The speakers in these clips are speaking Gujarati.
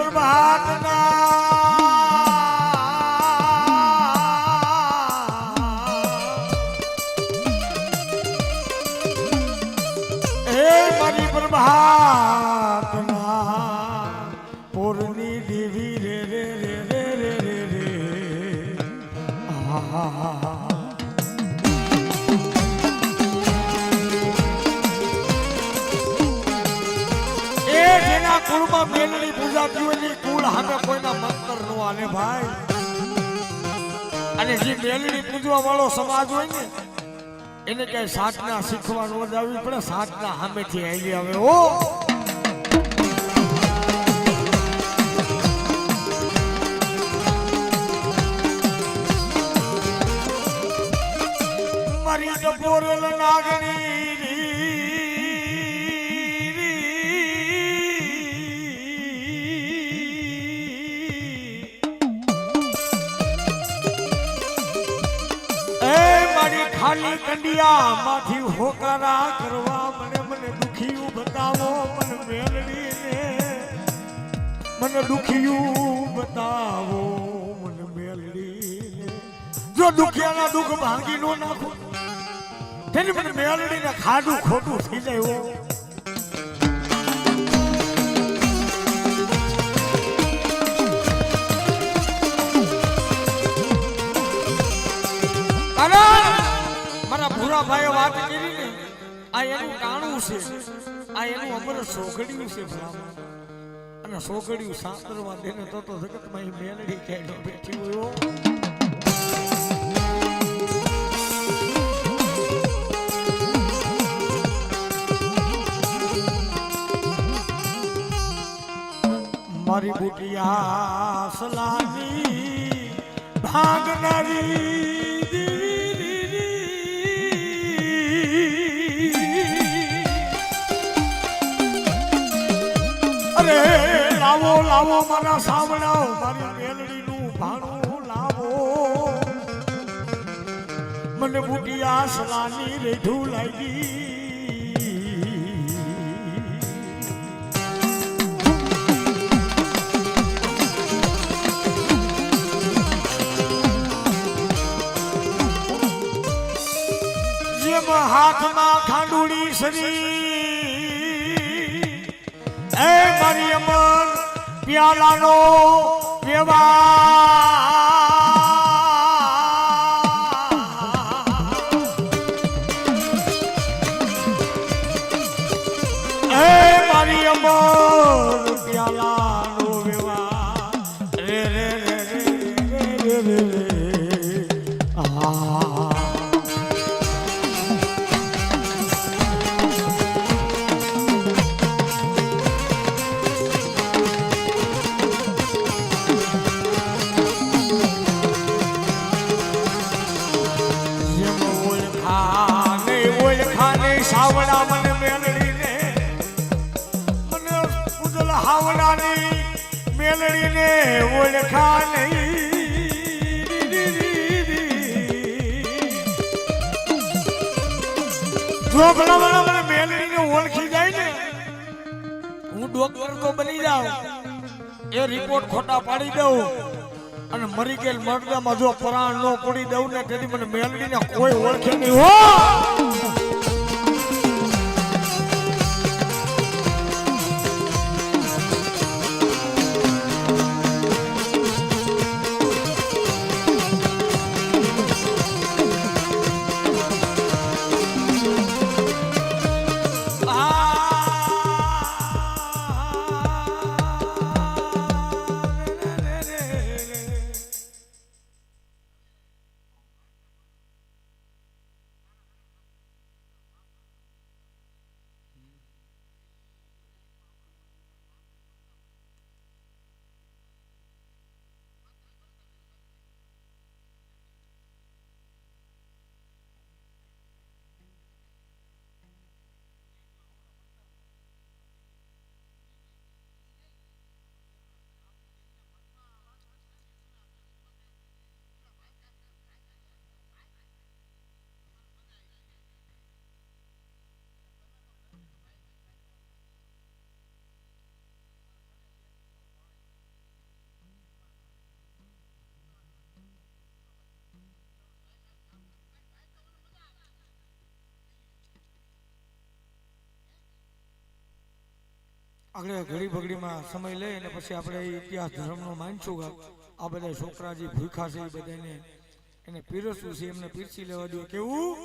પ્રભાતના હે મારી પ્રભાતના હોય કુળ સામે કોઈના મંતર નો આલે ભાઈ. અને જે મેલડી પૂજવા વાળો સમાજ હોય ને, એને કઈ સાધના શીખવા નો જાવી પડે સાધના સામેથી આવી આવે ઓ મારી ટપોરલ નાગણી ખાલી કંડિયા માંથી હોકારા કરવા મને મને દુખિયું બતાવો, મને મેલડી ને મને દુખિયું બતાવો, મને મેલડી ને જો દુખિયાના દુખ ભાંગી નો નાખો, તેની મને મેલડીને ખાડું ખોટું થઈ જાય હો. મારા વાત કરી ને આ એનું ટાણું છે. આ એનું અમર સોગડ્યું છે ભલામણ. અને સોગડ્યું સાંતરવા દેને તો તો જગતમાં એ ક્યાંય બેઠી હોય મારી બુટિયા સલામી ભાગનારી અરે લાવો લાવો, મારા સાવડાઓ મારી મેલડીનું ભાણું લાવો. મને બુટિયા સલાની રેઢું લાગી. હાથમાં ખાંડુડી સરી એ મારી અમર પ્યાલાનો વ્યવહાર. ભલા ભલા મને મેલડીને ઓળખી જાય ને. હું ડોક્ટર તો બની જાઉં. એ રિપોર્ટ ખોટા પાડી દઉં. અને મરી ગયેલ મરદામાં જો પ્રાણ ન પડી દઉં ને, તેથી મને મેલડીને કોઈ ઓળખે નહીં. હો! આગળ ઘડી બગડીમાં સમય લઈ અને પછી આપણે ઇતિહાસ ધર્મનો માનશું આ બધા છોકરા જે ભૂખા છે એ બધાને એને પીરસવું છે, એમને પીરસી લેવા દો. કેવું?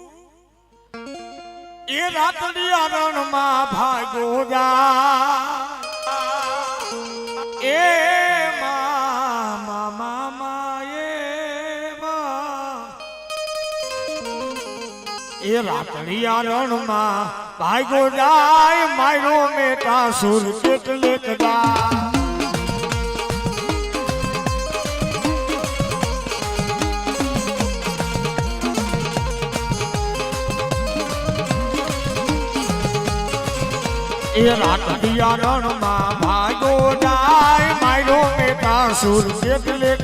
એ રાતડી અરણમાં ભાગો જા. એ એ રાતડિયા રણમાં ભાગો જાય માયરો મેટા સુર કેટલે કદા એ રાતડિયા રણમાં ભાગો જાય માયરો મેટા સુર કેટલે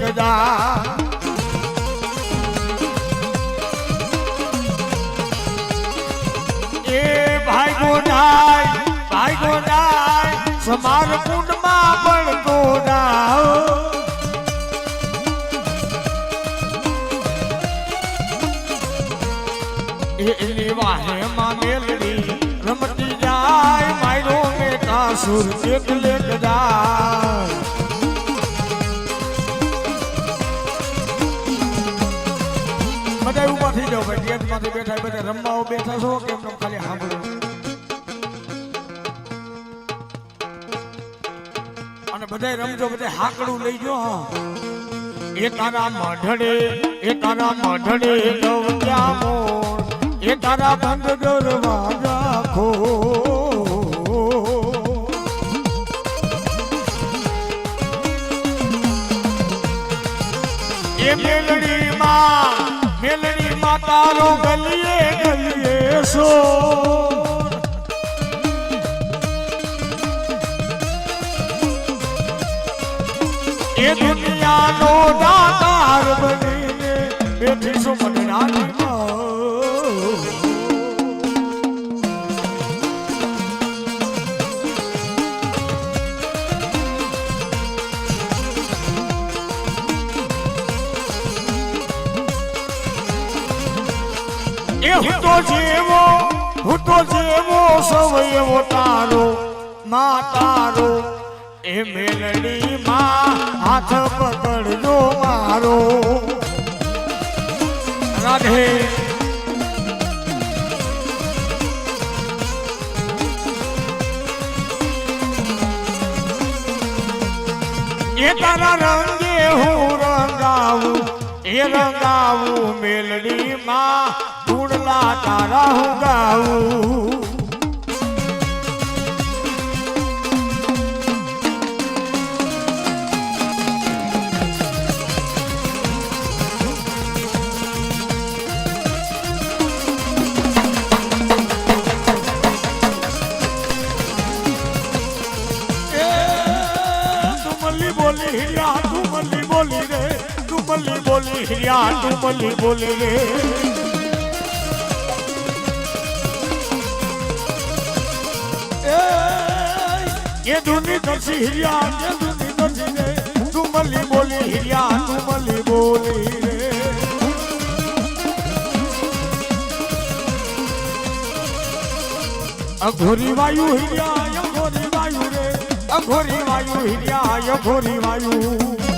ગોડાય સમાર કુંડમાં પણ ગોડાઓ એની વાહે માં મેલડી રમતી જાય, માયરો મે કાસુર એકલે જાય. બધા ઊભા થઈ જાઓ ભાઈ ગેટમાંથી બેઠા બધા રમવાઓ બેઠા છો કે ખાલી સાંભળો. બધા રમજો બધા હાકડું લઈ જો એ તારા મઢડે એ તારા મઢડે નવક્યા મોર. એ તારા બંધ દરવાજા ખો એ મેલડી માં મેલડી માં તારો ગલીએ ગલીએ સો એ દુનિયાનો દાતાર બનીને બેઠી છું મનરાની હું તો જેવો, હું તો જેવો, સૌ તારો, મા તારો એ મેલડી માં હાથ પકડજો મારો રાધે. એ તારા રંગે હું રંગાવું, એ રંગાવું મેલડી માં ગુણલા તારા હું ગાવું. મલ્લી બોલી હિરિયા તું મલ્લી બોલી રે એ ધૂની કરશી હિરિયા એ ધૂની કરશી રે તું મલ્લી બોલી હિરિયા તું મલ્લી બોલી રે અઘોરી વાયુ હિરિયા અઘોરી વાયુ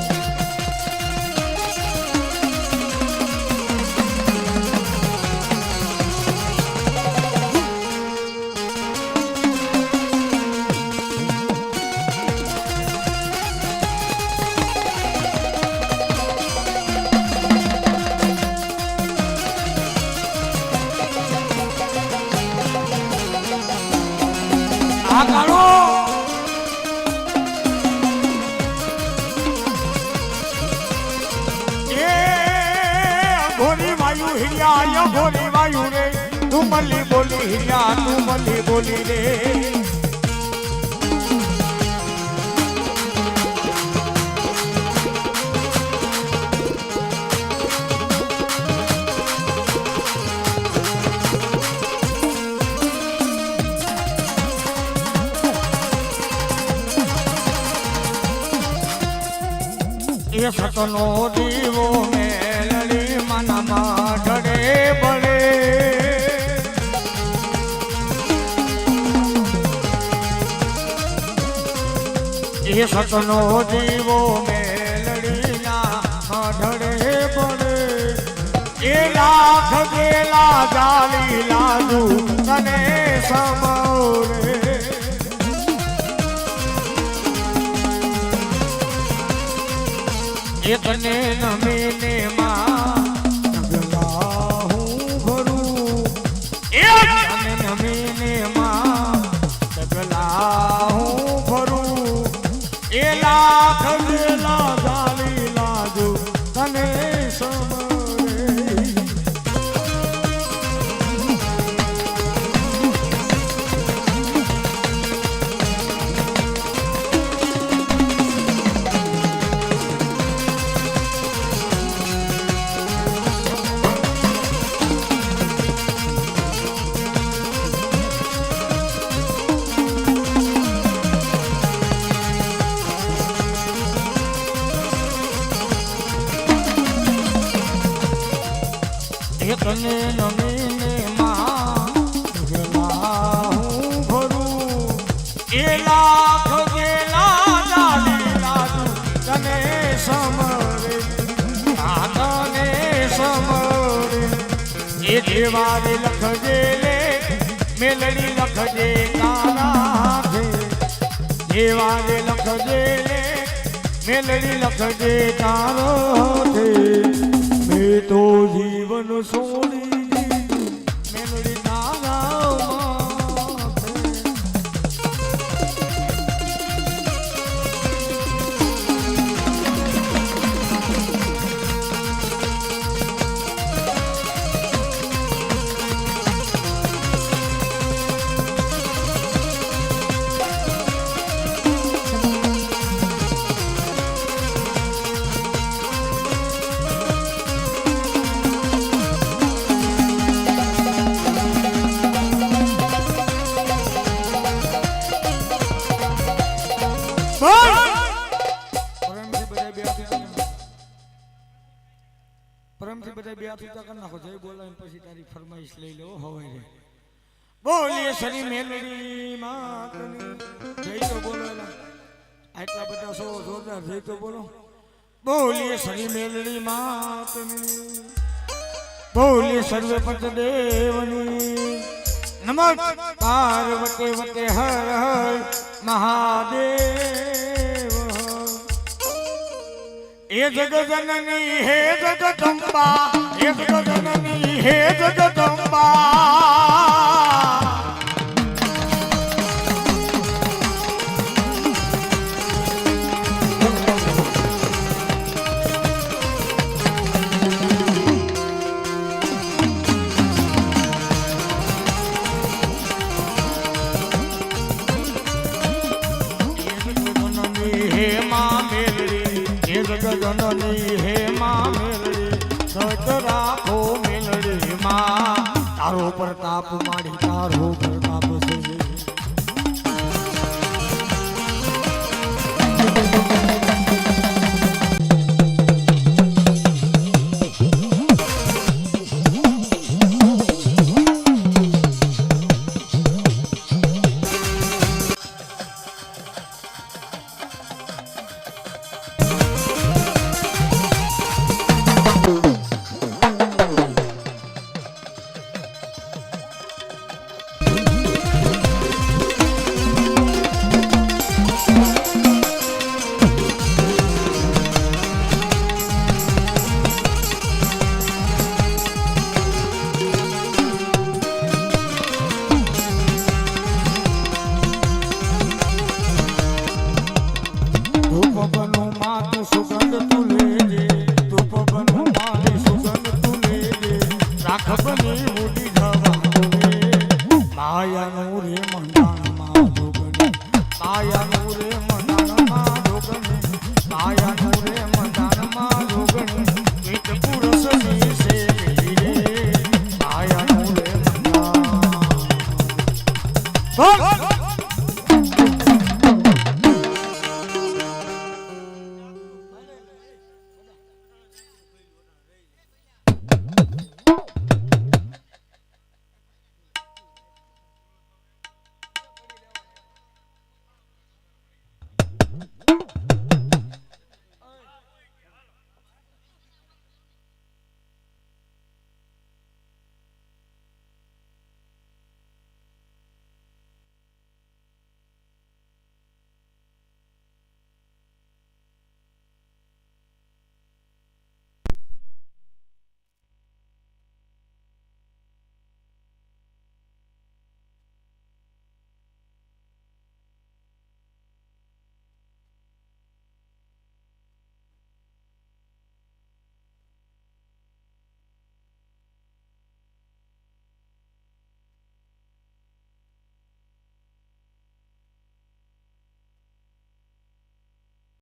આ કાળો એ અઘોરી વાયુ હિરિયા અઘોરી વાયુ રે તું મલ્લી બોલી હિરિયા તું મલ્લી બોલી રે. એ સતનો દીવો મેલડી મનમાં ઢળે બળે એ સતનો દીવો મેલડીના મઢડે બળે એ લાખ ગેલા જાલી લાદુ તને સમોરે એ તને એ લખજે લે, મેલડી લખજે તારા દેવારે લખજે લે, મેલડી લખજે તારો મેં તો જીવન છોડી ઊંચા કરી નાખો. જય બોલાવીને પછી તારી ફરમાઈશ લઈ લો. હવે રે. બોલીએ શની મેલડી માતની. જય તો બોલો આટલા બધા સો જોરદાર જય તો બોલો. બોલીએ શની મેલડી માતની. બોલીએ સર્વે પંચ દેવની નમઃ પાર્વતી વતે હર હર મહાદેવ. એ જગજનની હે જગદંબા એ જગજનની હે જગદંબા. હે સત રાખો મેલડી માં. તારો પ્રતાપ માડી તારો પ્રતાપ છે.